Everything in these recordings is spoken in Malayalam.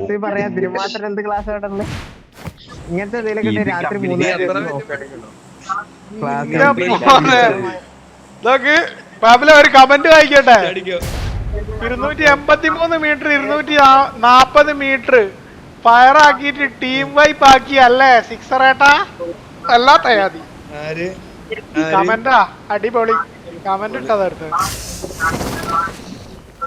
ക്ലാസ് പറയാ എന്ത് ക്ലാസ് ആയിട്ടുള്ളത് ഇങ്ങനത്തെ എന്തെങ്കിലും രാത്രി മൂന്ന് ഒരു കമന്റ് വായിക്കട്ടെ ഇരുന്നൂറ്റി എൺപത്തി മൂന്ന് മീറ്റർ ഇരുന്നൂറ്റി നാപ്പത് മീറ്റർ ഫയർ ആക്കിയിട്ട് ടീം വൈപ്പ് ആക്കി അല്ലേ? സിക്സർ ഏട്ടാ? അല്ല തയ്യാതി. ആര്? കമന്റാ അടിപൊളി. കമന്റ് ഏട്ടൻ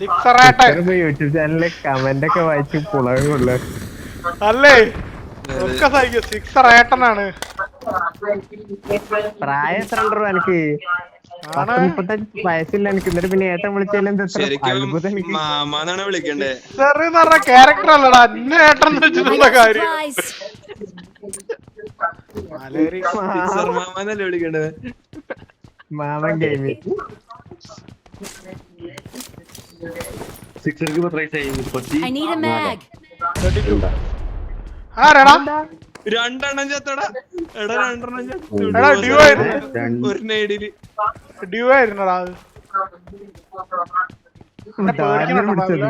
യൂട്യൂബ് ചാനലിലെ കമന്റ് ഒക്കെ വായിച്ച് പുളകുള്ള അല്ലേ? ഒക്കെ സഹിക്കും. സിക്സർ ഏട്ടനാണ്. പ്രായം എത്ര ഉണ്ടോ എനിക്ക് മുപ്പത്തഞ്ച് വയസ്സില്ല എനിക്ക് എന്നിട്ട് പിന്നെ ഏട്ടൻ വിളിച്ചാലും അത്ഭുതം എനിക്ക് മാമാന്നാണ് വിളിക്കണ്ടേ? എന്ന് പറഞ്ഞ ക്യാരക്ടർ അല്ലടാ. അന്നെ ഏട്ടൻ വെച്ചിട്ടുള്ള കാര്യം. മാമൻ ഗെയിമിൽ സിക്സർക്ക് പത്ത് വയസ്സായി മുപ്പത്തി I need a mag. ആരാടാ രണ്ടെണ്ണം ചത്തടാ. എടാ രണ്ടെണ്ണം ചത്തു. എടാ, ഡ്യൂ ആയിരുന്നു. രണ്ട് ഒരു നേടിയിൽ ഡ്യൂ ആയിരുന്നടാ അത്. എന്നെ പേടിക്കണം പിടിച്ചത്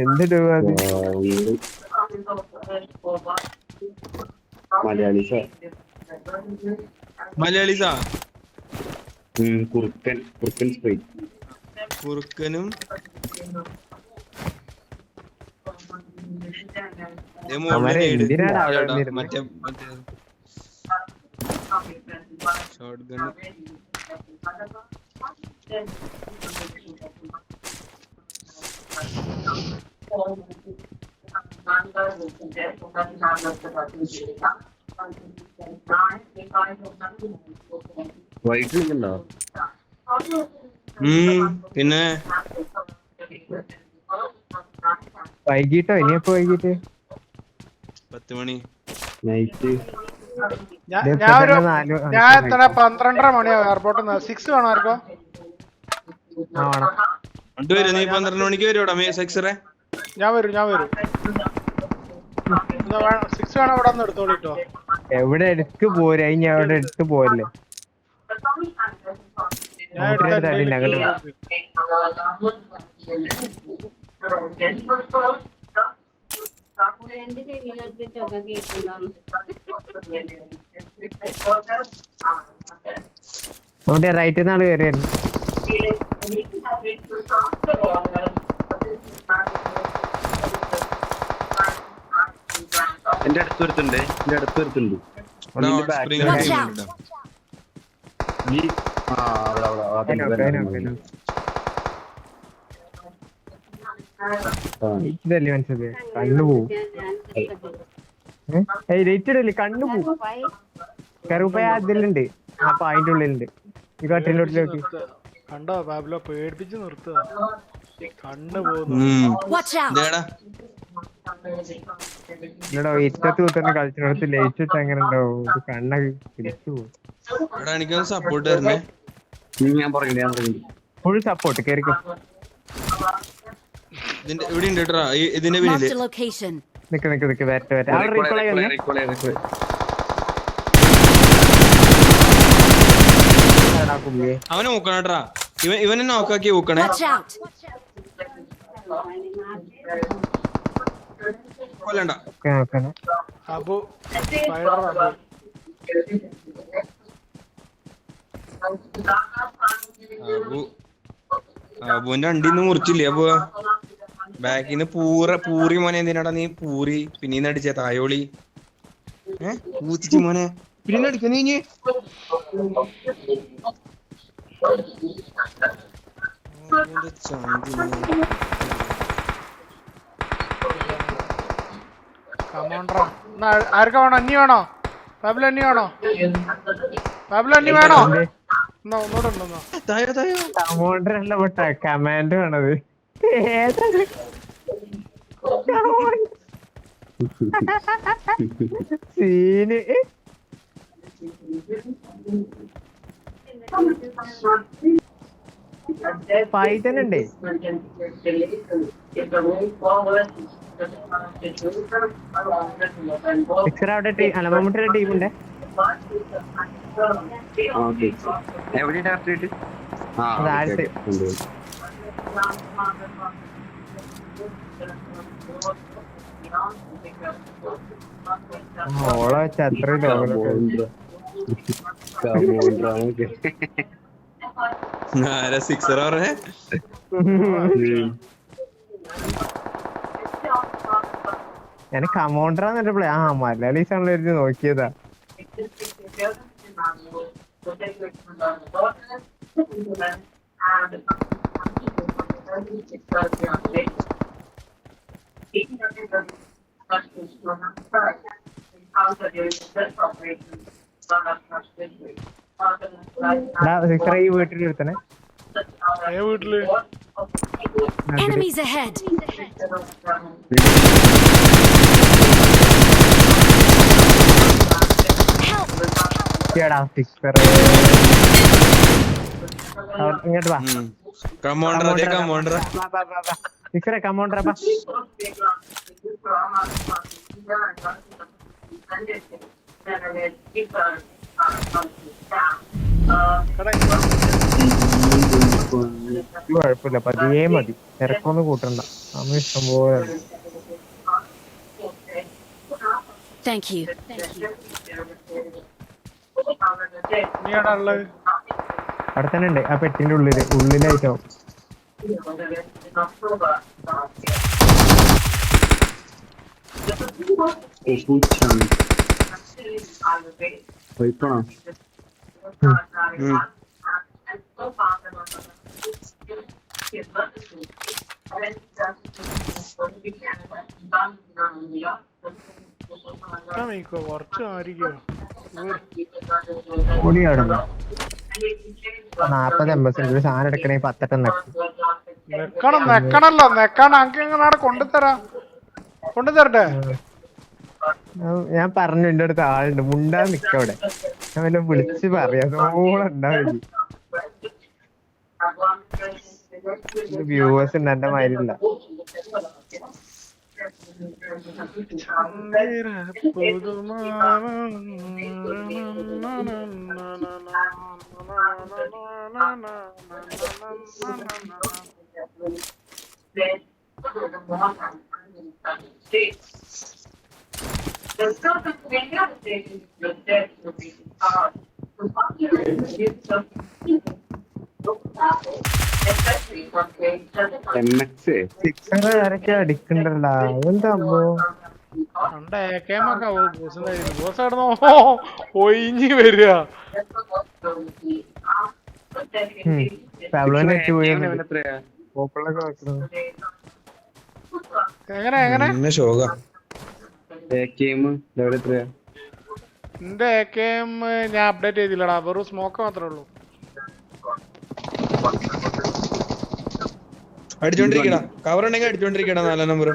എന്ത് അത്? മലയാളീസ. മലയാളീസാ? കുറുക്കൻ. കുറുക്കൻ കുറുക്കനും ദേ മോളിൽ അവരെ നേട്. എന്തിനാടാ അവിടെ എടാ, വന്നിരുന്നത്? മറ്റേ മറ്റേ ഷോട്ട് ഗൺ വൈകിട്ട് നിൽക്കണ്ടോ പിന്നെ വൈകിട്ടോ ഇനിയപ്പോ വൈകിട്ട് പത്ത് മണി നൈറ്റ് ഞാൻ ഒരു എത്ര പന്ത്രണ്ടര മണിയാവും എയർപോർട്ടിൽ നിന്ന് സിക്സ് വേണോ ആർക്കോ ആ വേണം രണ്ടു വരും നീ പന്ത്രണ്ട് മണിക്ക് വരും സെക്സറെ ഞാൻ വരും ഞാൻ വരും സിക്സ് വേണം ഇവിടെ നിന്ന് എടുത്തോളിട്ടോ എവിടെ എടുക്ക് പോരാ ഞാൻ അവിടെ എടുത്ത് പോരല്ലേ ഞാൻ എടുത്ത തടി ഞങ്ങളുടെ നമ്മുടെ റൈറ്റിൽ നിന്നാണ് കയറിയായിരുന്നു എന്റെ അടുത്ത് വരുത്തുണ്ട് എന്റെ അടുത്ത് out. ഈ ആ അവിടെ അവിടെ ഇതല്ലേ മനസ്സിലായി കണ്ണു പോവും. ഏയ് ലൈറ്റ് ഇടല്ലേ കണ്ണു പോവും. കറുപ്പയ അതിലുണ്ട് അപ്പൊ അതിന്റെ ഉള്ളിലുണ്ട്. ഈ കട്ടിലോട്ടിലോട്ട് കണ്ടോ ബാബിലോ? പേടിപ്പിച്ച് നിർത്തുക കണ്ണു പോകുന്നു. Watch out. ഇതേടാ. ഇല്ലടോ ഇറ്റത്ത് കുത്തന്നെ കളിച്ചിടത്ത് ലൈറ്റ് ഇട്ട് എങ്ങനെ ഉണ്ടാവും? ഇത് കണ്ണൊക്കെ പിടിച്ചു പോകും സപ്പോർട്ട് ഞാൻ പറയുന്നത് ഫുൾ സപ്പോർട്ട് കേറിക്കോ. ഇതിന്റെ ഇവിടെ ഉണ്ട് കേട്ടോ ഇതിന്റെ Marked പിന്നിൽ. a location. നിക്ക് നിക്ക് നിക്ക്. വരട്ടെ വരട്ടെ. അവിടെ റീപ്ലൈ വന്നേ Recall, recall, recall. ആടാ പുള്ളിയെ അവനെ നോക്കണം കേട്ടാ. ഇവൻ ഇവനെ നോക്കാക്കി നോക്കണേ. Watch out. കൊല്ലണ്ട. ഒക്കെ നോക്കണം അബു സ്പൈഡർ അബു അബു അബുവിന്റെ അണ്ടിന്ന് മുറിച്ചില്ലേ അബു ബാക്കിന്ന് പൂറ പൂറി മോനെ എന്തിനാടാ നീ പൂറി? പിന്നീന്ന് അടിച്ച തായോളി. ഏ? പൂച്ചിച്ച് മോനെ. പിന്നെ അടിക്ക നീ ഇനി? ആർക്കാ വേണോ? അന്നി വേണോ? ബാബിലോ അന്നി വേണോ? ബാബിലോ അന്നി വേണോ? എന്നാ ഒന്നുകൂടെ ഉണ്ടോ കമാൻഡ് വേണത്? സീന്. പൈതൻ ഉണ്ടേ അവിടെ ടീം അല്ല മമ്മൂട്ടിയുടെ ടീമുണ്ട് ഓക്കെ. ഓളെ ആരാ സിക്സർ പറഞ്ഞേ? ഞാൻ കമൗണ്ടറാന്ന് പറഞ്ഞപ്പോഴേ ആ മലയാളീസ് ആണല്ലോ ഇരുന്ന് നോക്കിയതാ. എടാ സിക്സർ ഈ വീട്ടിൽ എടുത്തനെ ഏ വീട്ടിൽ Enemies ahead! Help! എടാ സിക്സർ ഇങ്ങോട്ട് വാ കമോണ്ടർ അതെ കമോണ്ടർ സിക്സറെ കമൗണ്ടർ അപ്പാ കുഴപ്പമില്ല പതിയെ മതി. തിരക്കൊന്നും കൂട്ടണ്ട. സമയം ഇഷ്ടം പോലെ ഉണ്ട്. Thank you. നീ എടാ ഉള്ളത്? അവിടെ തന്നെ ഉണ്ട് ആ പെട്ടിന്റെ ഉള്ളിൽ. ഉള്ളിലായിട്ടോ? പൂച്ചാണ് നാപ്പത് എൺപത് ഉണ്ട്. സാധനം എടുക്കണേ നെക്കും നെക്കണം നെക്കണല്ലോ. നെക്കണം എങ്ങനെ കൊണ്ടുതരാം? കൊണ്ടുതരട്ടെ? ഞാൻ- പറഞ്ഞു എന്റെ അടുത്ത് ആളുണ്ട്. മുണ്ടാ നിക്കവിടെ ഞാൻ വല്ല വിളിച്ച് പറയാം. ഉണ്ടാവില്ല വ്യൂവേഴ്സ് ഉണ്ട് എന്റെ മാതിരില്ല എം എക്സ് സിക്സർ ആരൊക്കെ അടിക്കണ്ടല്ല എന്താ അമ്മോ കണ്ട ഏക്കേമൊക്കെ ബോസ് ബോസ് ആയിരുന്നോ ഒയിഞ്ഞ് വരിക പാബ്ലോനെ നെറ്റ് പോയി വരിക എങ്ങനെ എങ്ങനെ? എന്റെ ഏക്കേം ഞാൻ അപ്ഡേറ്റ് ചെയ്തില്ലടാ. വെറും സ്മോക്ക് മാത്രമേ ഉള്ളൂ. കവർ ഉണ്ടെങ്കിൽ നാലാം നമ്പർ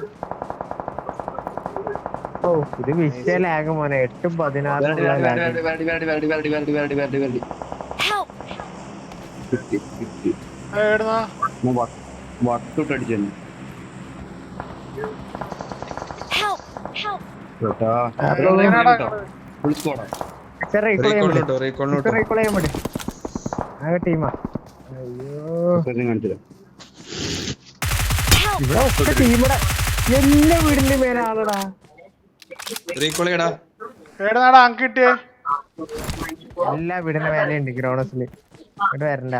ഓ ഇത് വിഷയ ലാഗ് മോനെ. എട്ടും പതിനാറും ടീമാ അയ്യോ കാണിച്ചില്ല! ഇവിടെ എല്ലാ വീടിന്റെ മേലെ ആളടാ റീകോൾ ചെയ്യടാ അങ്ക് കിട്ടിയേ? എല്ലാ വീടിന്റെ മേലെ ഉണ്ട് ഗ്രോണസിൽ. ഇവിടെ വരണ്ട.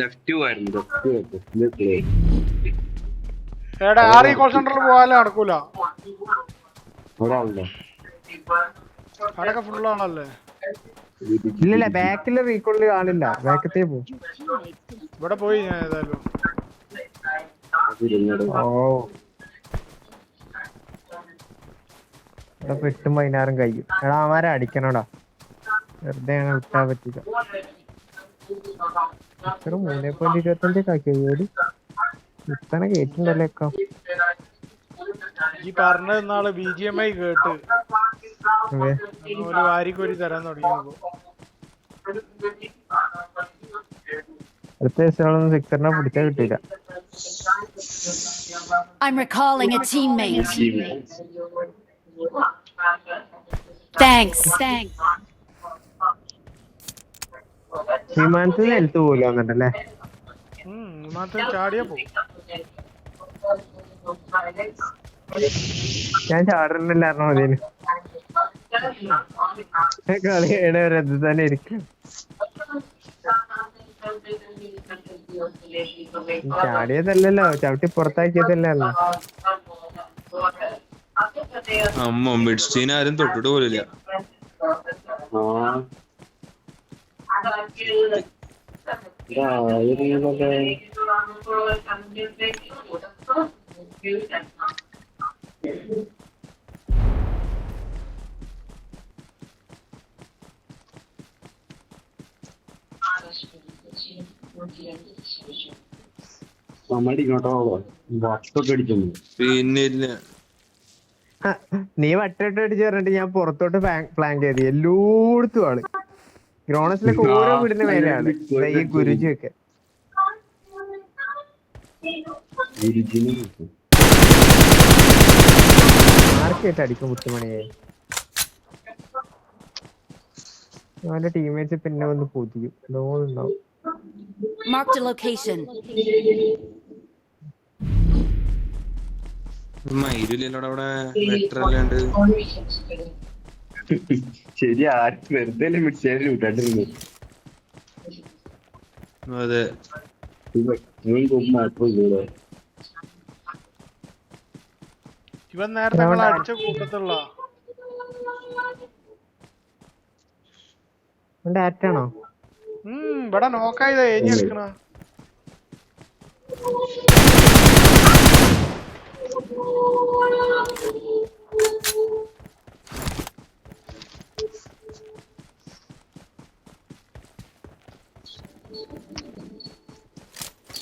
ലെഫ്റ്റ് എടാ ആ സെന്ററിൽ പോകാല്ലേ നടക്കൂല. ഒരാളുണ്ടോ അവിടെയൊക്കെ ഫുള്ളാണല്ലേ ഇല്ലില്ല ബാക്കിലെ റീകോളിൽ കാണില്ല ബാക്കത്തേ പോകും ഇവിടെ പോയി ഞാൻ ഏതായാലും. ഇവിടെ പെട്ടും പതിനാറും കഴിയും. എടാ അവന്മാരെ അടിക്കണോടാ. വെറുതെ അങ്ങനെ വിട്ടാ പറ്റില്ല. ഇത്ര മൂന്നേ പോയിന്റ് ഇരുപത്തഞ്ച് ആക്കിയോ ജോലി ഇത്തനെ കേട്ടിട്ടുണ്ടല്ലോ ഒക്കെ. ഈ പറഞ്ഞ നാളെ ബി ജി എം ഐ കേട്ട്. ഒരു വാരിക്കോരി തരാൻ തുടങ്ങിയപ്പോ. അടുത്ത ദിവസങ്ങളൊന്നും സിക്സറിനെ പിടിച്ചാ കിട്ടില്ല I'm recalling a teammate. Thanks. Thanks. വിമാനത്തിൽ ഹെൽത്ത് പോലും അങ്ങനല്ലേ മൂന്നാമത്തെ ചാടിയ പോ ഞാൻ ചാടണില്ലായിരുന്നു മതിന് കളി കഴിയണവരെ തന്നെ ഇരിക്കും ചാടിയതല്ലല്ലോ ചവിട്ടി പുറത്താക്കിയതല്ലല്ലോ അമ്മ ആരും തൊട്ടിട്ട് പോലില്ല. ആ. നമ്മുടെ ഇങ്ങോട്ടോ വട്ടൊക്കെ അടിക്കുന്നു പിന്നെ ഹ, നീ വട്ടോട്ട് അടിച്ചു പറഞ്ഞിട്ട് ഞാൻ പുറത്തോട്ട് പ്ലാൻ ചെയ്ത്. എല്ലായിടത്തും ആൾ. ഗ്രോണസിലൊക്കെ ഓരോ വീടിന്റെ മേലെയാണ്. ഈ ഗുരുജി ഒക്കെ. ആർക്കായിട്ട് അടിക്കും മുത്തുമണിയെ അവന്റെ ടീമേറ്റ്സ് പിന്നെ വന്ന് പൊതിയും. ലോൺ ഉണ്ടാവും. Marked a location. അവിടെ ശരി ആരും വെറുതെ അതെ. ഇവൻ നേരത്തെ അടിച്ച കൂട്ടത്തുള്ള ഇവിടെ നോക്കായത് എഴുതി എടുക്കണ.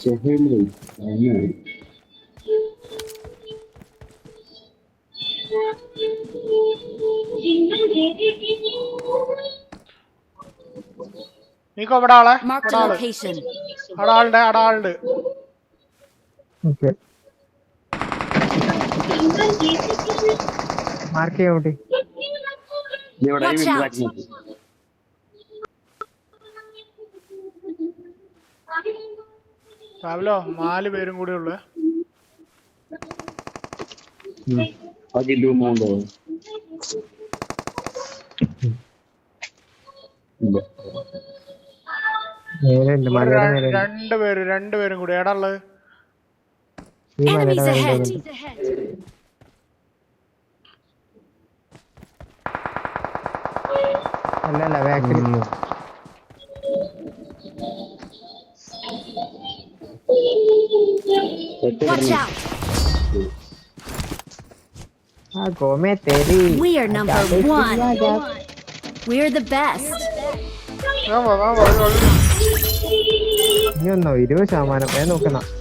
സുഹേന്ദ്രൻ അങ്ങനെ നീക്കോ ഇവിടെ ആളെ. ഇവിടെ ആൾ. അവിടെ ആളുണ്ട് അവിടെ ആളുണ്ട്. ഓക്കെ. മാർക്ക് ചെയ്യാൻ വേണ്ടി നീ ഇവിടെ Watch വീട്ടിലാക്കി രാവിലോ നാല് പേരും കൂടെ ഉള്ളു. രണ്ടുപേര് രണ്ടുപേരും ഉണ്ടോ? നേരെ ഉണ്ട് മലയുടെ രണ്ട് പേര് രണ്ട് പേരും കൂടി. എടാ ഉള്ളത്. അല്ലല്ല. അല്ല അല്ല ബാക്കിൽ Watch out. ആ ഗോമേ Theri We are number one. We're the best. വേഗം വാ, വേഗം വാ, വേഗം വാ. ഇനി ഒന്നോ ഇരുപത് ശതമാനം വേഗം നോക്കുന്ന വേഗം നോക്ക്.